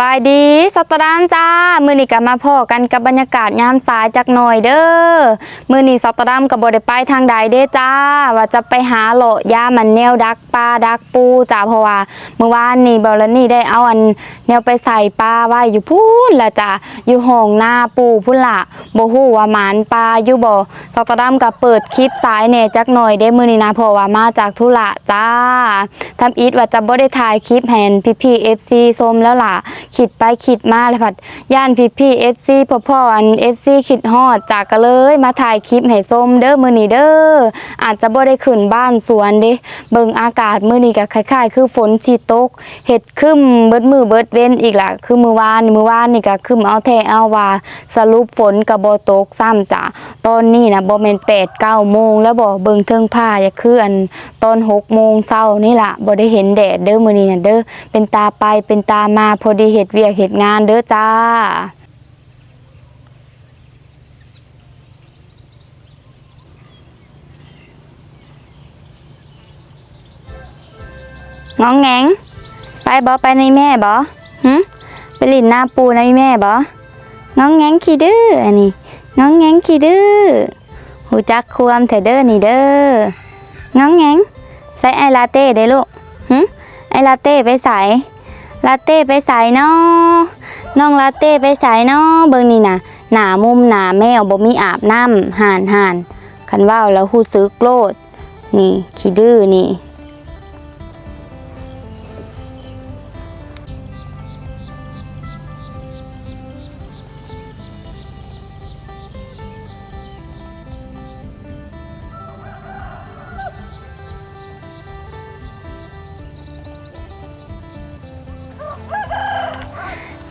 บายดีสตดามจ้า มือนี้ก็มาพอกันกับบรรยากาศยามสายจักหน่อยเด้อ มือนี้สตดามกับบดไปทางใดเด้จ้า ว่าจะไปหาโหลยามันแนวดักปลาดักปูจ้าเพราะว่าเมื่อวานนี่เบลนี่ได้เอาอันแนวไปใส่ปลาไว้อยู่พูนละจ้าอยู่ห้องหน้าปูพุ่นละโบ่ฮู้ว่าหมานปลาอยู่บ่สตดามก็เปิดคลิปสายแน่จักหน่อยเด้มือนี้นะเพราะว่ามาจากธุระจ้าทำอีทว่าจะบ่ได้ถ่ายคลิปแหนพี่พี่ FC ส้มแล้วล่ะคิดไปคิดมาเลยผัดย่านพี่พี่ FC พ่อพ่ออัน FC คิดฮอดจากก็เลยมาถ่ายคลิปให้ส้มเด้อมือนี้เด้ออาจจะบ่ได้ขึ้นบ้านสวนเด้เบิ่งอากาศมือนี้ก็คล้ายๆ คือฝนสิตกเฮ็ดคึ้มเบิดมือเบิดเว้นอีกล่ะคือมือวานมือวานนี่ก็คึ้มเอาแท้เอาว่าสรุปฝนก็บ่ตกซ้ำจ้ะตอนนี้นะบ่แม่น8 9โมงแล้วบ่เบิ่งเทิงผ้าอย่าคืออันตอน6โมงเช้านี่ล่ะบ่ได้เห็นแดดเด้อมื้อนี้น่ะเด้อเป็นตาไปเป็นตามาพอดีเฮ็ดเวียกเฮ็ดงานเด้อจ้าง้องแงงไปบ่ไปในแม่บ่หึไปหลินหน้าปูในแม่บ่งองแงงขี้ดื้ออันนี้ง้องแงงขี้ดื้อหูจักควมเถอเด้อนี่เด้อง้องแงงใส่ไอลาเต้ได้ลูกหึไอลาเต้ไปใส่ ลาเต้ไปใส่เนาะน้องลาเต้ไปใส่เนาะเบิ่งนี่น่ะหนามุมหน้าแมวบ่มีอาบน้ำห่านห่านคันว่าวแล้วหู้ซึกโกรธนี่ขี้ดื้อนี่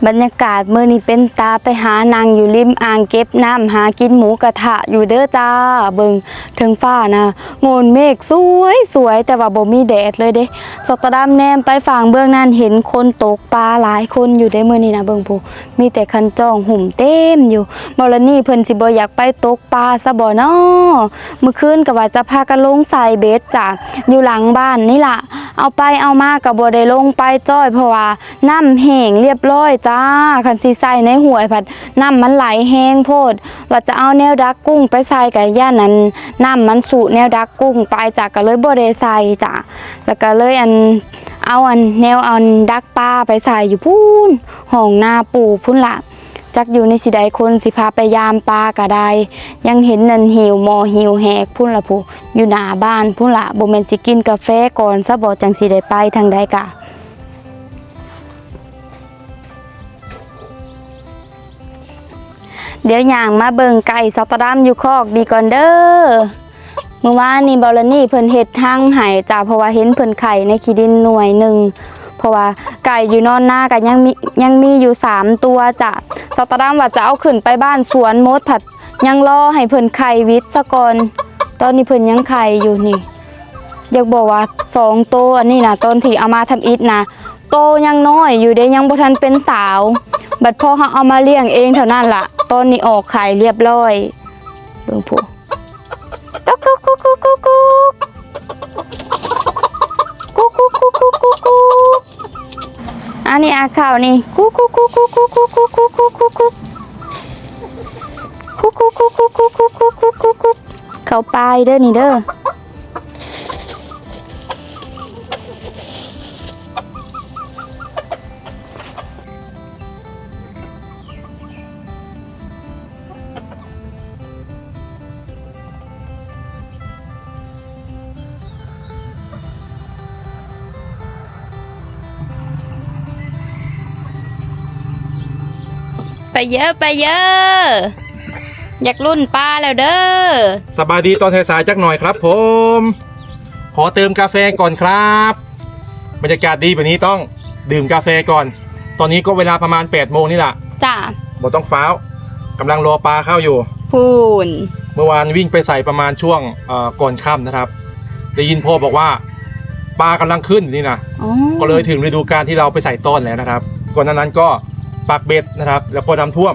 บรรยากาศเมื้อนี้เป็นตาไปหานางอยู่ริมอ่างเก็บน้ำหากินหมูกระทะอยู่เด้อจ้า เบิงถึงฟ้านะโงนเมฆสวยสวยแต่ว่าบ่มีแดดเลยเด้สตดามแนมไปฝั่งเบื้องนั้นเห็นคนตกปลาหลายคนอยู่ได้มื้อนี้นะเบิงผู้มีแต่คันจ้องหุ่มเต็มอยู่มอลนี่เพิ่นสิบ่อยากไปตกปลาซะบ่น้อมื้อคืนก็ว่าจะพากันลงใส่เบ็ดจ้ะอยู่หลังบ้านนี่ล่ะ เอาไปเอามาก็บ่ได้ลงไปจ้อยเพราะว่าน้ำแห้งเรียบร้อยจ้าคันสิใส่ในหวยผัดน้ำมันไหลแห้งโพด ว่าจะเอาแนวดักกุ้งไปใส่กับย่านนั้นน้ำมันสูแนวดักกุ้งไปจ้ะก็เลยบ่ได้ใส่จ้ะแล้วก็เลยอันเอาอันแนวอันดักปลาไปใส่อยู่พูนห้องหน้าปูพุ่นละ จักอยู่ในสิใดคนสิพาไปยามปลาก็ไดยังเห็นนันหิวมอหิวแหกพุ่นละผู้อยู่หน้าบ้านพุ่นละโบ่แม่นสิกินกาแฟก่อนซะบ่จังสิได้ไปทางใดกะเดี๋ยวย่างมาเบิงไก่สตอดัมอยู่คอกดีก่อนเด้อเมื่อวานนี่บอลนี่เพิ่นเฮ็ดทางไห้จ้าเพราะว่าเห็นเพิ่นไข่ในขีดินหน่วยหนึ่ง เพราะว่าไก่อยู่นอนหน้ากันยังมียังมีอยู่สามตัวจ้ะสตอดัมว่าจะเอาขึ้นไปบ้านสวนมดผัดยังรอให้เพิ่นไข่วิทย์ซะก่อนตอนนี้เพิ่นยังไข่อยู่นี่ อยากบอกว่าสองโตวอันนี้นะตอนที่เอามาทำอิฐนะโตยังน้อยอยู่เด้ยังบ่ทันเป็นสาว บัดพอเขาเอามาเลี้ยงเองเท่านั้นล่ะตอนนี้ออกไข่เรียบร้อยเบิ่งผู้ก๊กก๊กกุ๊กกุ๊กกุ๊กกุ๊ก อันนี้อาข่าวนี่กุ๊กกุ๊กกุ๊กกุ๊กกุ๊กกุ๊กกุ๊กกุ๊กกุ๊กกุ๊กกุ๊กกุ๊กกุ๊กกุ๊กกุ๊กกุ๊กกุ๊กกุ๊กกุ๊กเขาไปเด้อนี่เด้อ เยอะไปเยอะอยากรุ่นป้าแล้วเด้อสบายดีตอนสายๆจักหน่อยครับ ผม ขอเติมกาแฟก่อนครับบรรยากาศดีแบบนี้ต้องดื่มกาแฟก่อน ตอนนี้ก็เวลาประมาณ8ปดโมงนี่แหละจ้าบ่ต้องฟ้าวกำลังรอปลาเข้าอยู่ พูนเมื่อวานวิ่งไปใส่ประมาณช่วงเอ่อก่อนค่ำนะครับ ได้ยินพ่อบอกว่าปลากำลังขึ้นนี่นะ อ๋อก็เลยถึงฤดูกาลที่เราไปใส่ต้นแล้วนะครับ ก่อนหนานั้นก็ ปักเบ็ดนะครับ แล้วพอน้ำท่วม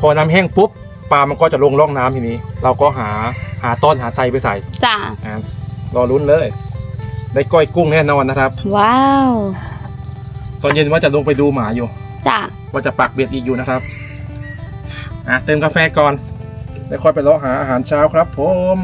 พอน้ำแห้งปุ๊บปลามันก็จะลงร่องน้ำทีนี้ เราก็หาหาต้นหาไซไปใส่จ้าอะรอลุ้นเลย ได้ก้อยกุ้งแน่นอนนะครับ ว้าว ตอนเย็นว่าจะลงไปดูหมาอยู่จ้ะว่าจะปักเบ็ดอีกอยู่นะครับอะเติมกาแฟก่อนแล้วค่อยไปเลาะหาอาหารเช้าครับ ผม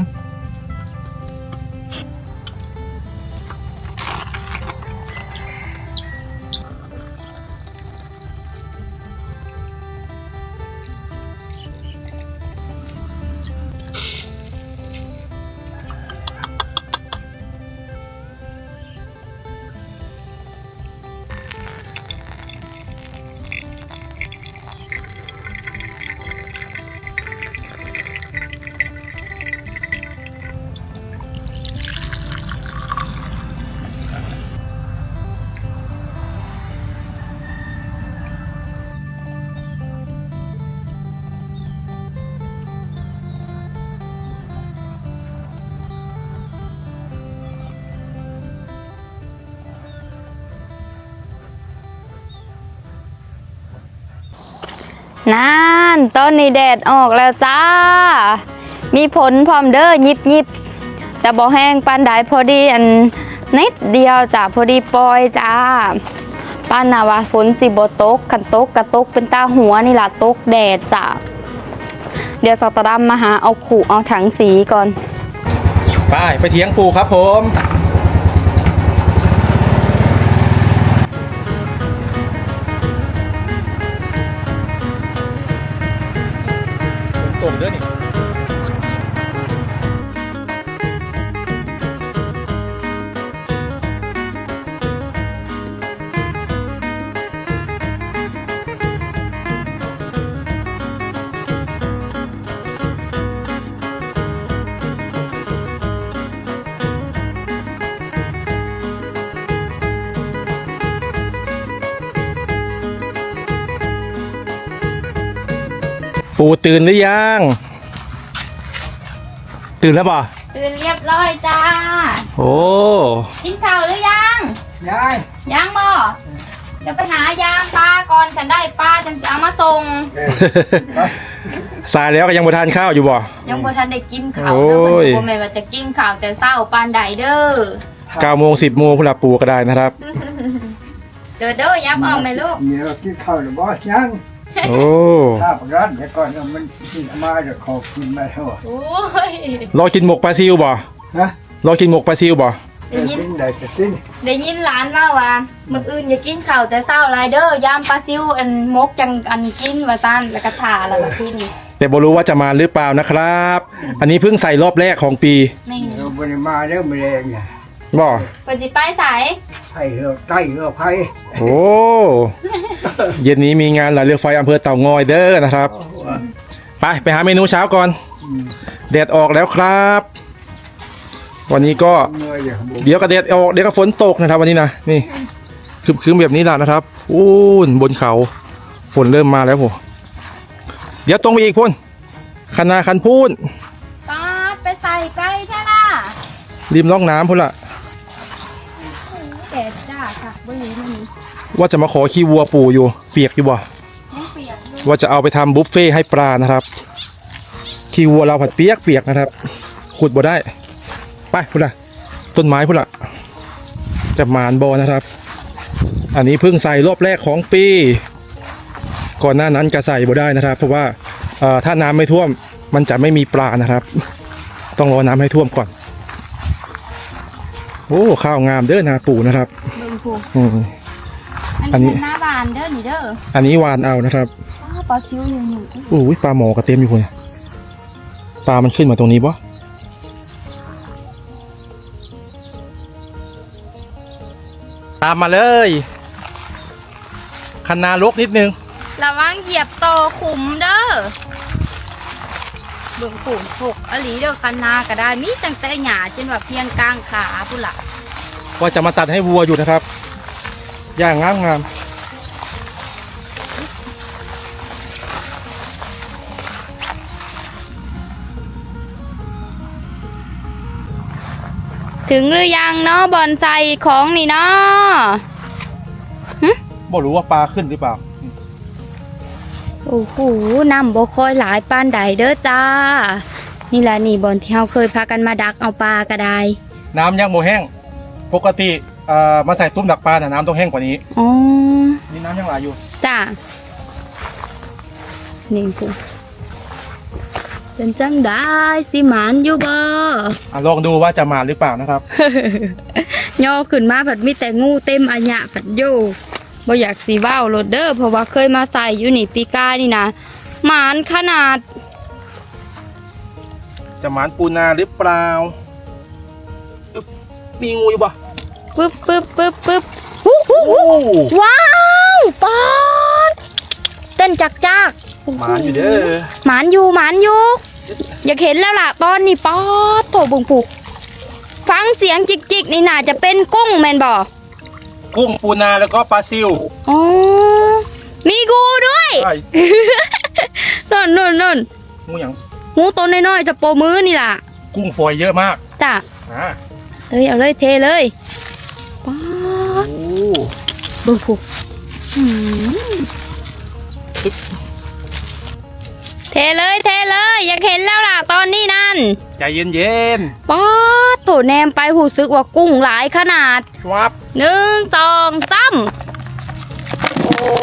นั่นต้นนี้แดดออกแล้วจ้า มีผลพร้อมเด้อยิบยิบแต่บ่แห้งปานใดพอดีอันนิดเดียวจ้ะพอดีปล่อยจ้าป้านนาว่าฝนสิบตกคันตกกระตกเป็นตาหัวนี่ล่ะตกแดดจ้ะเดี๋ยวสตดัมมาหาเอาขู่เอาถังสีก่อน ไปไปเถียงปูครับผม ปูตื่นหรือยัง ตื่นแล้วป่ะตื่นเรียบร้อยจ้า โอ้กินข้าวหรือยัง ยายยังบ่เดี๋ยวไปหายางปลาก่อนฉันได้ปลาฉันจะเอามาส่งสายแล้วก็ยังบ่ทานข้าวอยู่บ่ ยังบ่ทันได้กินข้าวโอ้เด้อเพิ่นยก็บ่แม่นว่าจะกินข้าวแต่เช้าปานใดเด้อเก้าโมงสิบโมงคุณหลับปูก็ได้นะครับ เด้อเด้อยับออกไหมลูกเมียเรากินข้าวหรือบ่ยัง โอ้ถ้าประกันเดี๋ยวก่อนเอามันกินมาเดี๋ยวขอกินมาเถอะโอ้ยรอกินหมกปลาซิวบ่ฮะรอกินหมกปลาซิวบ่ได้ยินกินได้จะกินได้ยินหลานว่าว่ามื้ออื่นอย่ากินข้าวแต่เช้าหลายเด้อยามปลาซิวอันมกจังอันกินว่าซั่นแล้วก็ถ่าแล้วก็ที่นี่แต่บ่รู้ว่าจะมาหรือเปล่านะครับ อันนี้เพิ่งใส่รอบแรกของปีนี่เราบริมาเรื่องมะเร็งเนี่ย บ่เพิ่นสิไปไสไผ่เหือกไต้เหือกไผ่โอ้เย็นนี้มีงานหลายเรือไฟอำเภอเต่างอยเด้อนะครับ ไปไปหาเมนูเช้าก่อนแดดออกแล้วครับ วันนี้ก็เมื่อยอย่างบุเดี๋ยวก็แดดออกเดี๋ยวก็ฝนตกนะครับ วันนี้นะนี่คืมๆแบบนี้แหละนะครับอู้นบนเขาฝนเริ่มมาแล้วผมเดี๋ยวตรงไปอีกพุ่นคณาคันพูนปาดไปใส่ไก่แท้ล่ะ ริมร่องน้ำพุ่นละแดด จ้าค่ะบ่เห็นมันนี่ว่าจะมาขอขี้วัวปู่อยู่ เปียกอยู่บ่ยังเปียกอยู่ว่าจะเอาไปทำบุฟเฟ่ให้ปลานะครับ ขี้วัวเราผัดเปียกเปียกนะครับ ขุดบ่ได้ ไปพุ่นละต้นไม้พุ่นละจะหมานบอนะครับ อันนี้เพิ่งใส่รอบแรกของปี ก่อนหน้านั้นก็ใส่บ่ได้นะครับ เพราะว่าเอ่อถ้าน้ำไม่ท่วมมันจะไม่มีปลานะครับ ต้องรอน้ำให้ท่วมก่อน โอ้ข้าวงามเด้อนาปู่นะครับ เบิ่งพูอืม อัอันนนี้นี้ เป็นหน้าบานเด้อนี่เด้ออันนี้วานเอานะครับอ้าวปลาซิวอยู่อยู่โอ้ยปลาหมอกระเต็มอยู่คนปลามันขึ้นมาตรงนี้ปะตามมาเลยคันนาลกนิดนึง ระวังเหยียบโตขุมเด้อเบิ่งผูนหกอหลีเด้อคันนาก็ได้มีตั้งแต่หญ้าจนว่าเพียงกลางขาพุ่นล่ะ ว่าจะมาตัดให้วัวอยู่นะครับ อย่างงามงามถึงหรือยังเนาะบอนไซของนี่เนาะบอกรู้ว่าปลาขึ้นหรือเปล่า โอ้โหน้ำบ่ค่อยหลายปานใดเด้อจ้า นี่แหละนี่บอนที่เฮาเคยพากันมาดักเอาปลาก็ได้น้ำยังโมแห้ง ปกติเอ่อมาใส่ตุ้มดักปลาน่ะน้ำต้องแห้งกว่านี้ อ๋อนี่น้ำยังไหลอยู่ จ้านี่กูเป็นจังได้สิหมานอยู่บ่ อะลองดูว่าจะมาหรือเปล่านะครับ ย่อขึ้นมาผัดมีแต่งูเต็มอัญญะผัดโยบ่อยากสีว้าวโรดเดอร์เพราะว่าเคยมาใส่อยู่นี่ปีกานี่นะหมานขนาด จะหมานปูนาหรือเปล่าอึ๊บ มีงูอยู่ปะปึ๊บปึ๊บปึ๊บปึ๊บฮู้ฮู้โอ้ฮู้ว้าวป๊อดเต้นจักจักหมานอยู่เด้อหมานอยู่หมานอยู่อยากเห็นแล้วล่ะตอนนี้ป๊อดโถบุงผูกฟังเสียงจิกจิกๆนี่น่าจะเป็นกุ้งแมนบ่กุ้งปูนาแล้วก็ปลาซิวอ๋อมีกูด้วยใช่นั่นนั่นนั่นงูหยังงูตัวน้อยๆจะโปรมือนี่ล่ะ กุ้งฝอยเยอะมากจ้ะอ่า เลยเอาเลยเทเลยป๊าดโอ้เบิ่งผูกอืมเทเลยเทเลยอยากเห็นแล้วล่ะตอนนี้นั่นใจเย็นป๊าดโถแนมไปหูซึกว่ากุ้งหลายขนาดๆชวับหนึ่งสองสามโอ้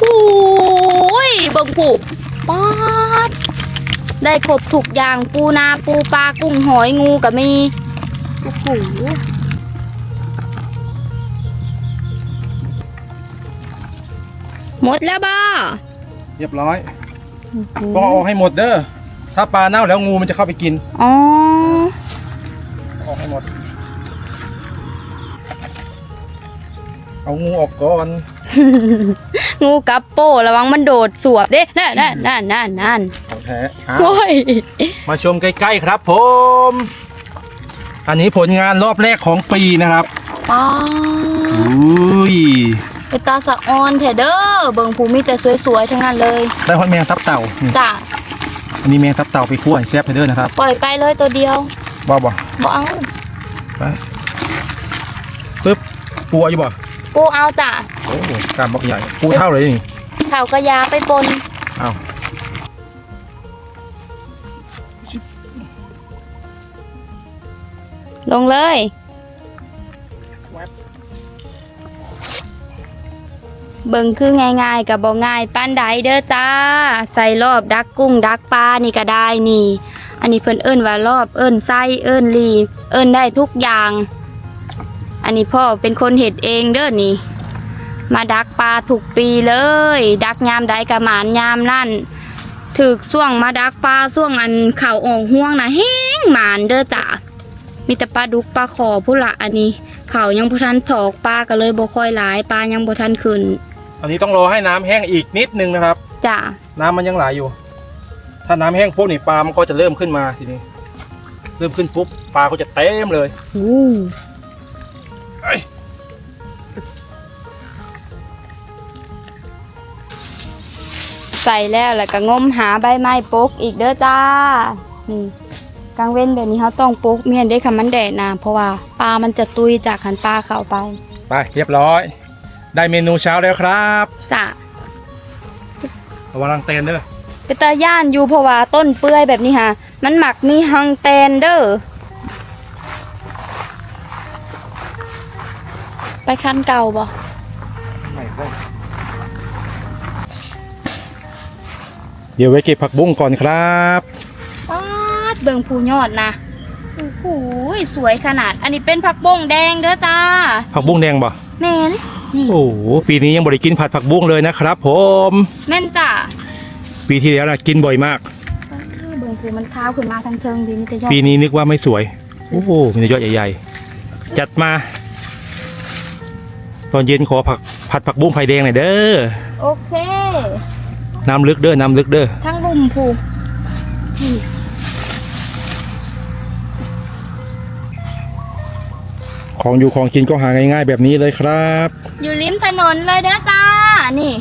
โหยเบิ่งผูกป๊าดได้ครบทุกอย่างปูนาปูปลากุ้งหอยงูก็มี โอ้โหหมดแล้วบ้าเรียบร้อยต้องเอาออกให้หมดเด้อถ้าปลาเน่าแล้วงูมันจะเข้าไปกินอ๋อออกให้หมด เอางูออกก่อนงูกับโป้ระวังมันโดดสวบเด้นั่นนั่นนั่นนั่นนั่นของแท้อ้าวโอ้ยมาชมใกล้ๆครับผม อันนี้ผลงานรอบแรกของปีนะครับป๊าดอุ้ยไปตาสะออนเถอะเด้อเบิ่งภูมิแต่สวยๆทั้งนั้นเลยได้หอยแมงทับเต่านี่จ้ะอันนี้แมงทับเต่าไปคั่วให้แซ่บเด้อนะครับปล่อยไปเลยตัวเดียวบ่บ่บ่เอาไปปึ๊บปูเอาอยู่บ่กูเอาจ้ะโอ้กล้ามบักใหญ่ปูเท่าเลยนี่เข่ากระยาไปปนเอา งเลย เบิ่งคือง่ายๆกับบ่ง่ายป้านใดเด้อจ้า ใส่รอบดักกุ้งดักปลานี่ก็ได้นี่ อันนี้เพิ่นเอิ้นว่ารอบเอิ้นไส้เอิ้นลีเอิ้นได้ทุกอย่าง อันนี้พ่อเป็นคนเห็ดเองเด้อนี่ มาดักปลาถูกปีเลย ดักยามใดกระหมานยามนั่นถึกส่วงมาดักปลาส่วงอันเข่าออกห่วงนะแห้งหมานเด้อจ้า มีแต่ปลาดุกปลาขอผู้ละอันนี้เขายังบ่ทันถอกปลาก็เลยบ่ค่อยหลายปลายังบ่ทันขึ้น อันนี้ต้องรอให้น้ำแห้งอีกนิดนึงนะครับ จ้าน้ำมันยังไหลอยู่ ถ้าน้ำแห้งปุ๊บนี่ปลามันก็จะเริ่มขึ้นมาทีนี้ เริ่มขึ้นปุ๊บปลาก็จะเต็มเลยอู้เอ้ยใส่แล้วแล้วก็งมหาใบไม้ปกอีกเด้อจ้านี่ กลางเว้นแบบนี้เขาต้องปกเมียนได้คำมันแดดนะเพราะว่าปลามันจะตุยจากขันปลาเข้าไปไปเรียบร้อย ได้เมนูเช้าแล้วครับจ้ะระวังรังเตนเด้อไปตาย่านอยู่เพราะว่าต้นเปื่อยแบบนี้ฮะมันหมักมีฮังเตนเด้อไปคันเก่าบ่ไม่ได้เดี๋ยวไว้เก็บผักบุ้งก่อนครับป๊า ดเบิ่งผูยอดนะโอ้โหสวยขนาด อันนี้เป็นผักบงแดงเด้อจ้า ผักบุ้งแดงบ่แม่นนี่โอ้โหปีนี้ยังบริกินผัดผักบุ้งเลยนะครับผมแม่นจ้าปีที่แล้วนะกินบ่อยมาก เบิ่งผูมันข้าวขึ้นมาทางเทิงดีมีแต่ยอดปีนี้นึกว่าไม่สวย โอ้โหมีแต่ยอดใหญ่ๆ จัดมา ตอนเย็นขอผักผัดผักบุ้งไผ่แดงหน่อยเด้อโอเค น้ำลึกเด้อน้ำลึกเด้อทั้งรุมผู ของอยู่ของกินก็หาง่ายๆแบบนี้เลยครับ อยู่ริมถนนเลยเด้อจ้า นี่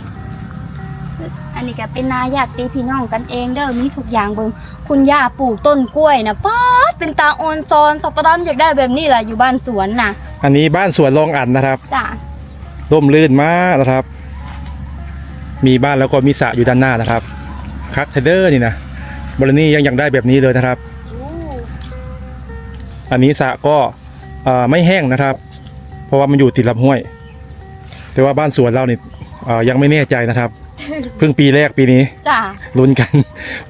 อันนี้ก็เป็นนาญาติพี่น้องกันเองเด้อมีทุกอย่างเบิ่งคุณย่าปลูกต้นกล้วยนะป๊าดเป็นตาออนซอนสัตว์ดำอยากได้แบบนี้แหละอยู่บ้านสวนน่ะอันนี้บ้านสวนรองอันนะครับจ้าร่มรื่นมากนะครับ มีบ้านแล้วก็มีสระอยู่ด้านหน้านะครับคักเทเดอร์นี่นะบรนี่ยังอยากได้แบบนี้เลยนะครับ อันนี้สระก็เอ่อ ไม่แห้งนะครับ เพราะว่ามันอยู่ติดลำห้วย แต่ว่าบ้านสวนเรานี่เอ่อยังไม่แน่ใจนะครับ เพิ่งปีแรกปีนี้จ้ะลุ้นกัน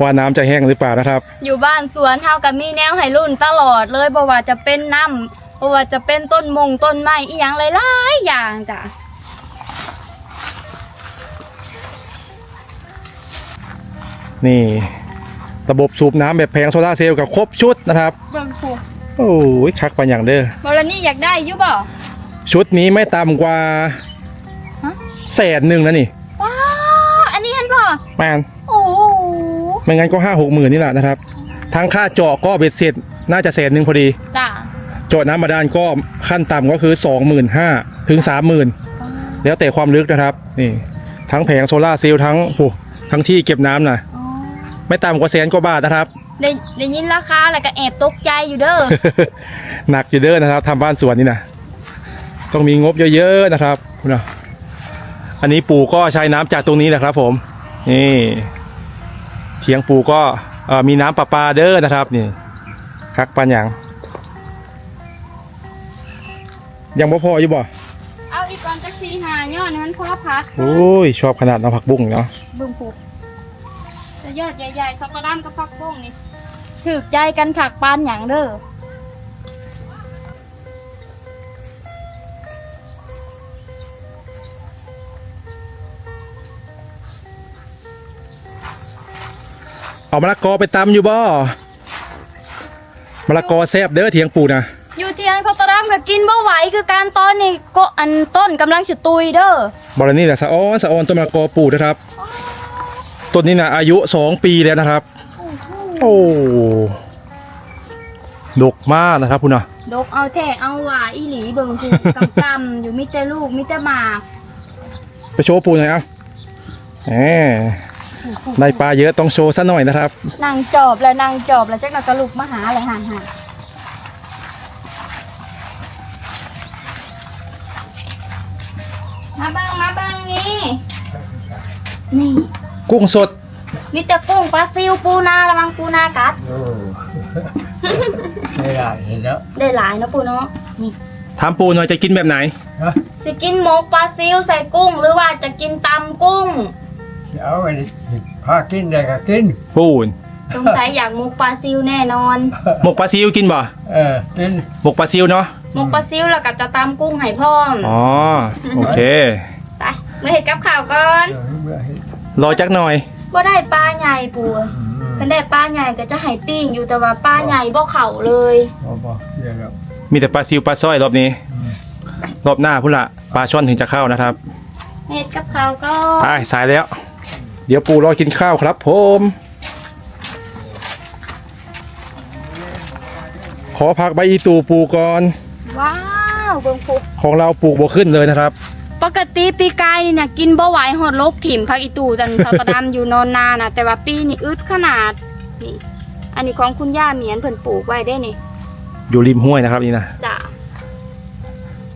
ว่าน้ำจะแห้งหรือเปล่านะครับ อยู่บ้านสวนเฮากับมีแนวให้รุ่นตลอดเลยบ่ว่าจะเป็นน้ำบ่ว่าจะเป็นต้นมงต้นไม้อีหยังหลายๆอย่างจ้ะนี่ ระบบสูบน้ำแบบแผงโซลาร์เซลล์กับครบชุดนะครับเบิ่งผู โอ้ยชักไปอย่างเด้อบ่ละนี่อยากได้อยู่บ่ชุดนี้ไม่ต่ำกว่าฮะแสนหนึ่งนะนี่ว้าอันนี้เห็นบ่แมนโอ้โหไม่งั้นก็ห้าหกหมื่นนี่แหละนะครับ ทั้งค่าเจาะก็เบ็ดเสร็จน่าจะแสนหนึ่งพอดี จ้ะเจาะน้ำบาดาลก็ขั้นต่ำก็คือสองหมื่นห้าถึงสามหมื่นแล้วแต่ความลึกนะครับ นี่ ทั้งแผงโซลาร์เซลล์ทั้งโอ้ทั้งที่เก็บน้ำนะอ๋อไม่ต่ำกว่าแสนกว่าบาทนะครับ ได้ได้ยินราคาแล้วก็แอบตกใจอยู่เด้อ หนักอยู่เด้อนะครับทำบ้านสวนนี่นะต้องมีงบเยอะๆนะครับคุณนะอันนี้ปู่ก็ใช้น้ำจากตรงนี้แหละครับ ผมนี่เทียงปู่ก็เอ่อมีน้ำประปาเด้อนะครับนี่คักปันอย่างยังบ่พออยู่บ่เอาอีกก่อนจักสีหาย้อนให้มันพอพักโอ้ยชอบขนาดน้ำผักบุ้งเนาะเบิ่งผูจะยอดใหญ่ๆสักกระดามกับพักบ้งนี่ ถูกใจกันขักปานหยังเด้อเอามะละกอไปตำอยู่บ่มะละกอแซบเด้อเทียงปู่นะอยู่เทียงสักกระดามก็กินบ่ไหวคือการตอนนี่ก็อันต้นกำลังจะตุยเด้อบอลนี่แหละสะอ้อนสะออนต้นมะละกอปู่นะครับ ต้นนี้นะอายุสองปีแล้วนะครับโอ้ดกมากนะครับคุณนะดกเอาแท้เอาหว่าอีหลีเบิ่งผูกำกำอยู่มีแต่ลูกมีแต่หมากไปโชว์ปู่หน่อยเอาแหมได้ปลาเยอะต้องโชว์ซะหน่อยนะครับ นางจอบแล้วนางจอบแล้วจักหน่อยก็ลุกมาหาเลยหันหันมาเบิ่งมาเบิ่งนี่นี่ กุ้งสด มีแต่กุ้งปลาซิวปูนาระวังปูนากัดเออไม่ได้เห็นแล้วได้หลายเนาะปูเนาะนี่ถามปู่หน่อยจะกินแบบไหนฮะสิกินหมกปลาซิวใส่กุ้ง หรือว่าจะกินตำกุ้ง เอาไปพากินได้ก็กิน ปู่สงสัยอยากหมกปลาซิวแน่นอนหมกปลาซิวกินบ่เออกินหมกปลาซิวเนาะหมกปลาซิวแล้วก็จะตำกุ้งให้พร้อมอ๋อโอเค ไปเมื่อเห็ดกับข่าวก่อน เดี๋ยวเมื่อเห็นรอจักหน่อย ว่าได้ปลาใหญ่ปูคันได้ปลาใหญ่ก็จะให้ปิ้งอยู่แต่ว่าปลาใหญ่บ่เข่าเลยพอบอกเดี๋ยวแล้วมีแต่ปลาซิวปลาสร้อยรอบนี้ รอบหน้าพุ่นละปลาช่อนถึงจะเข้านะครับเห็ดกับข่าวก่อไปนสายแล้ว เดี๋ยวปู่รอกินข้าวครับผมขอพักใบอีตูปลูกก่อน ว้าวเบิ่งปูของเราปลูกบ่ขึ้นเลยนะครับ ปกติปีกายนี่เนี่ยกินบ่ไหวหอดลกถิ่มพักอีตู่จันเขาตะดำอยู่นอนนาน่ะแต่ว่าปีนี่อึดขนาดนี่อันนี้ของคุณย่าเหมียนเพิ่นปลูกไว้ได้นี่อยู่ริมห้วยนะครับนี่นะ จ้ะ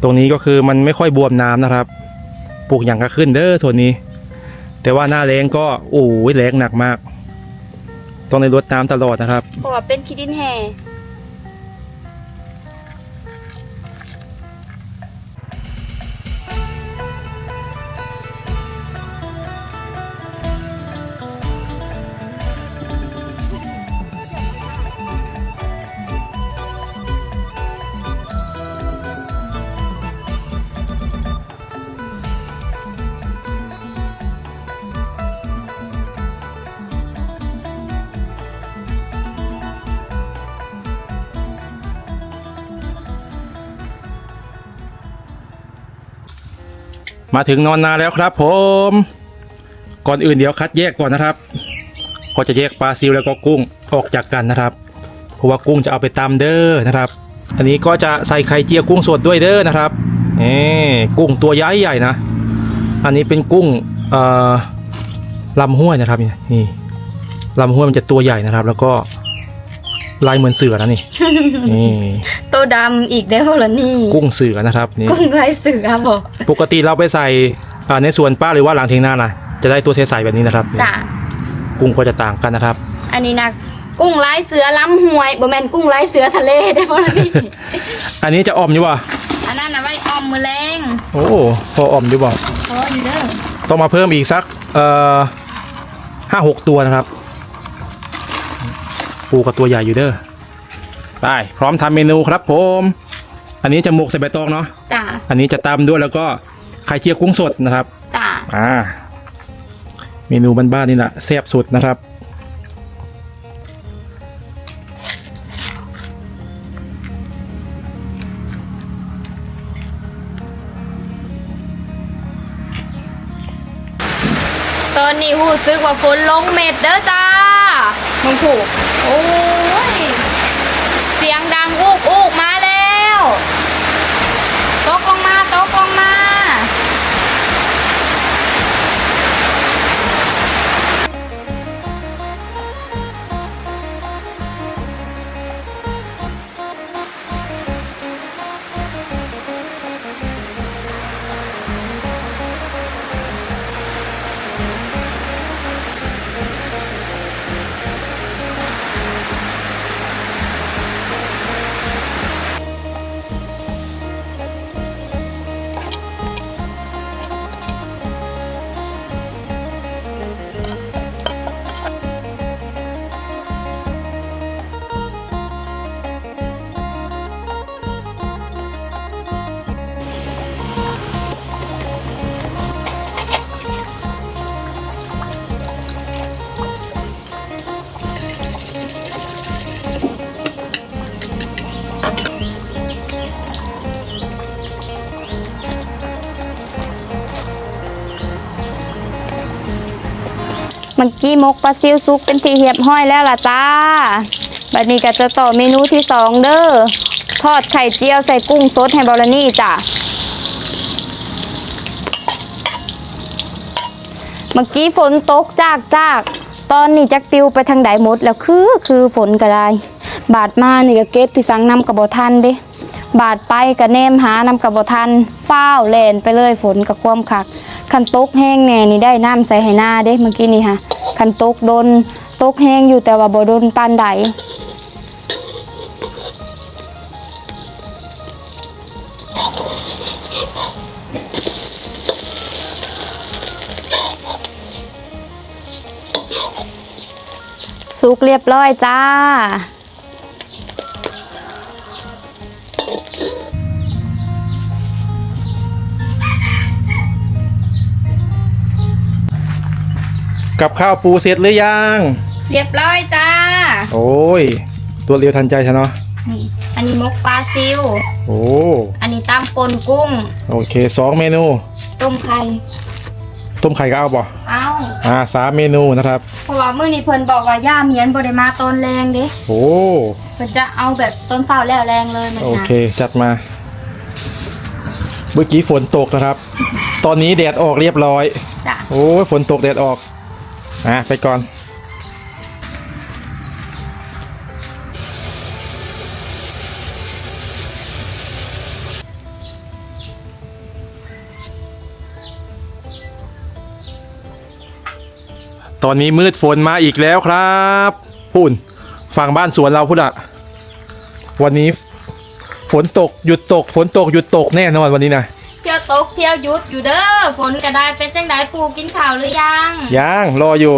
ตรงนี้ก็คือมันไม่ค่อยบวมน้ำนะครับ ปลูกอย่างก็ขึ้นเด้อส่วนนี้ แต่ว่าหน้าแรงก็โอ้ยแรงหนักมาก ต้องในรดน้ำตลอดนะครับ เพราะว่าเป็นขี้ดินแห่ มาถึงนอนนาแล้วครับผม ก่อนอื่นเดี๋ยวคัดแยกก่อนนะครับก็จะแยกปลาซิวแล้วก็กุ้งออกจากกันนะครับ เพราะว่ากุ้งจะเอาไปตำเด้อนะครับ อันนี้ก็จะใส่ไข่เจียวกุ้งสดด้วยเด้อนะครับนี่กุ้งตัวใหญ่ใหญ่ๆนะ อันนี้เป็นกุ้งลำห้วยนะครับนี่นี่ลำห้วยมันจะตัวใหญ่นะครับ แล้วก็ ลายเหมือนเสือนะนี่ นี่ตัวดำอีกแล้วเหรอนี่กุ้งเสือนะครับนี่กุ้งลายเสือบอกปกติเราไปใส่อ่าในส่วนป้าหรือว่าหลังเทียงนานะจะได้ตัวใสๆแบบนี้นะครับจ้ะกุ้งก็จะต่างกันนะครับ อันนี้นะกุ้งลายเสือล้ำหวยบ่แม่นกุ้งลายเสือทะเลได้บ่ล่ะนี่อันนี้จะออมอยู่บ่อันนั้นน่ะไว้ออมมือแรงโอ้พอออมอยู่บ่โอ้ยเด้อต้องมาเพิ่มอีกสักเอ่อห้าหกตัวนะครับ ปูกับตัวใหญ่อยู่เด้อไปพร้อมทำเมนูครับผม อันนี้จะหมกใส่ใบตองเนาะจ้าอันนี้จะตำด้วยแล้วก็ไข่เจียวกุ้งสดนะครับจ้าอ่า เมนูบ้านๆนี่แหละแซ่บสุดนะครับ ตอนนี้หูซึกว่าฝนลงเม็ดเด้อจ้ามึงถูกโอ้ มื่อกี้มกปลาซิวซุกเป็นทีเหียบห้อยแล้วล่ะจ้า บัดนี้ก็จะต่อเมนูที่สองเด้อ ทอดไข่เจียวใส่กุ้งสดให้บอลนี่จ้ะเมื่อกี้ฝนตกจากจาก ตอนนี้จักติวไปทางใดหมดแล้วคือคือฝนก็ได้ บาดมานี่ก็เก็บพี่สังนำกับบทันเด้บาดไปก็แนมหานำกับบทันฟ้าแลนไปเลยฝนกับความคัก คันตกแห้งแน่นี่ได้น้ำใส่ให้หน้าเด้เมื่อกี้นี่ค่ะคันตกโดนตกแห้งอยู่แต่ว่าบ่โดนปานใดสุกเรียบร้อยจ้า กับข้าวปูเสร็จหรือยัง เรียบร้อยจ้า โอ้ย ตัวเร็วทันใจใช่เนาะนี่อันนี้มกปลาซิว โอ้อันนี้ตามปนกุ้ง โอเคสองเมนู ต้มไข่ ต้มไข่ก็เอาป่ะเอาอ่าสามเมนูนะครับ เพราะว่ามื้อนี้เพิ่นบอกว่าย่าเมียนบ่ได้มาตอนแรงเด้โอ้เพิ่นจะเอาแบบต้นเสาแล้วแรงเลยมันโอนะเคจัดมา เมื่อกี้ฝนตกนะครับ ตอนนี้แดดออกเรียบร้อย จ้ะโอ้ยฝนตกแดดออก อะไปก่อนตอนนี้มืดฝนมาอีกแล้วครับปุ่นฝั่งบ้านสวนเราพุ่นอะวันนี้ฝนตกหยุดตก ฝนตกหยุดตกแน่นอนวันนี้นะ ตกเที่ยวหยุดอยู่เด้อฝนก็ได้เป็นจังไดปูกินข้าวหรือยังยังรออยู่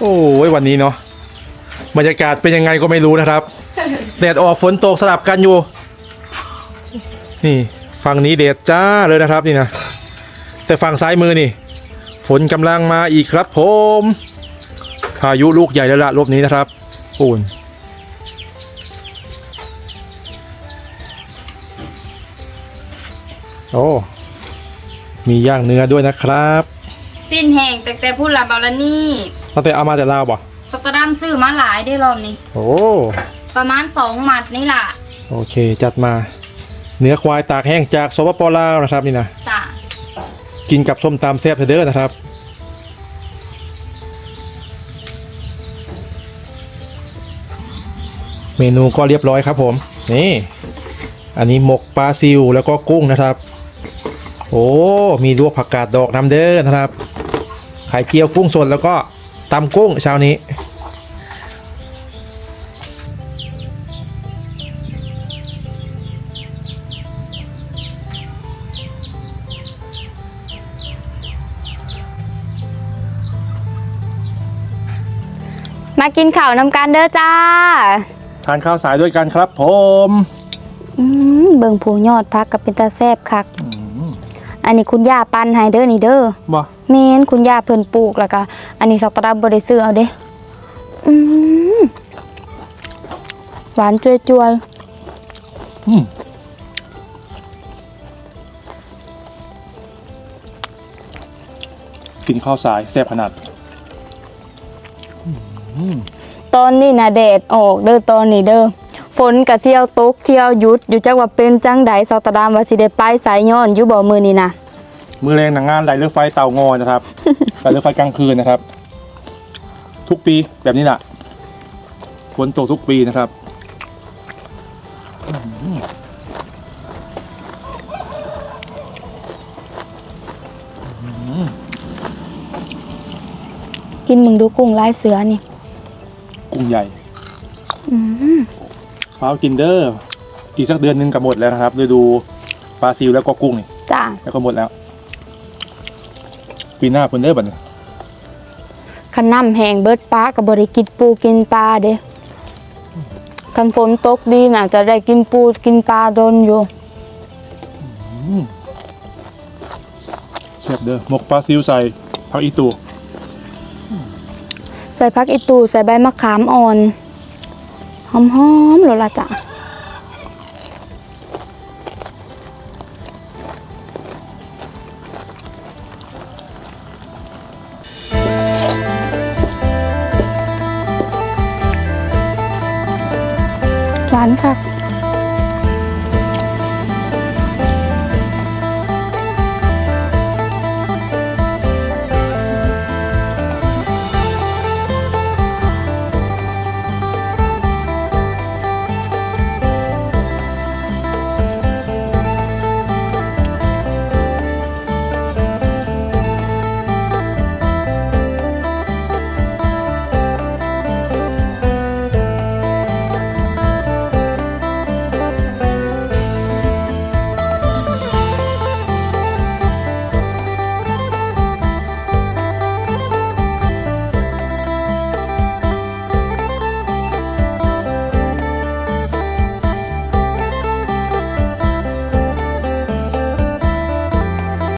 โอ้ยวันนี้เนาะบรรยากาศเป็นยังไงก็ไม่รู้นะครับแดดออกฝนตกสลับกันอยู่ นี่ฝั่งนี้แดดจ้าเลยนะครับนี่นะแต่ฝั่งซ้ายมือนี่ ฝนกำลังมาอีกครับผมพายุลูกใหญ่แล้วละรอบนี้นะครับปูน โอ้ มีย่างเนื้อด้วยนะครับสิ้นแห้งแต่แต่พูดละบาลนี่ตั้งแต่เอามาแต่ลาวบ่สตอดัมซื้อมาหลายได้รอบนี้ โอ้ ประมาณสองหมัดนี่ล่ะ โอเคจัดมา เนื้อควายตากแห้งจากสปปลาวนะครับนี่นะจ้ะกินกับส้มตำแซ่บเด้อนะครับ เมนูก็เรียบร้อยครับผม นี่ อันนี้หมกปลาซิวแล้วก็กุ้งนะครับ โอ้ มีลวกผักกาดดอกน้ำเด้อนะครับ ไข่เจียวกุ้งสดแล้วก็ตำกุ้งเช้านี้ มากินข้าวนำการเด้อจ้า ทานข้าวสายด้วยกันครับผม อืมเบิ่งผูยอดพักกับเป็นตาแซบคัก อ อันนี้คุณย่าปันให้เด้อนี่เด้อบ่แม่นคุณย่าเพิ่นปลูกแล้วก็อันนี้สักตะดับบ่ได้ซื้อเอาเด้อืมหวานจวยอืมกินข้าวสายแซ่บขนาดๆตอนนี้น่ะแดดออกเด้อตอนนี้เด้อ ฝนก็เที่ยวตกเที่ยวหยุดอยู่จักว่าเป็นจังใดสักตะดามว่าสิได้ไปสายย้อนอยู่บ่มื้อนี้นะมือแรงหนังงานไหลเรือไฟเตางอยนะครับไหลเรือไฟกลางคืนนะครับ ทุกปีแบบนี้แหละฝนตกทุกปีนะครับกินมึงดูกุ้งลายเสือนี่ กุ้งใหญ่ อืม ฟ้าวกินเดอร์อีกสักเดือนหนึงกับหมดแล้วนะครับฤดูปลาซิวแล้วก็กุ้งนี่จ้าแล้วก็หมดแล้วปีหน้าเพิ่นเด้อบัดนี้คันน้ำแห้งเบิดปลาก็บ่ได้กินปูกินปลาเด้คันฝนตกดีน่ะจะได้กินปูกินปลาโดนอยู่เชฟเด้อหมกปลาซิวใส่ผักอีตู ใส่ผักอีตูใส่ใบมะขามอ่อนห อมๆแลละจ้ะหวานค่ะ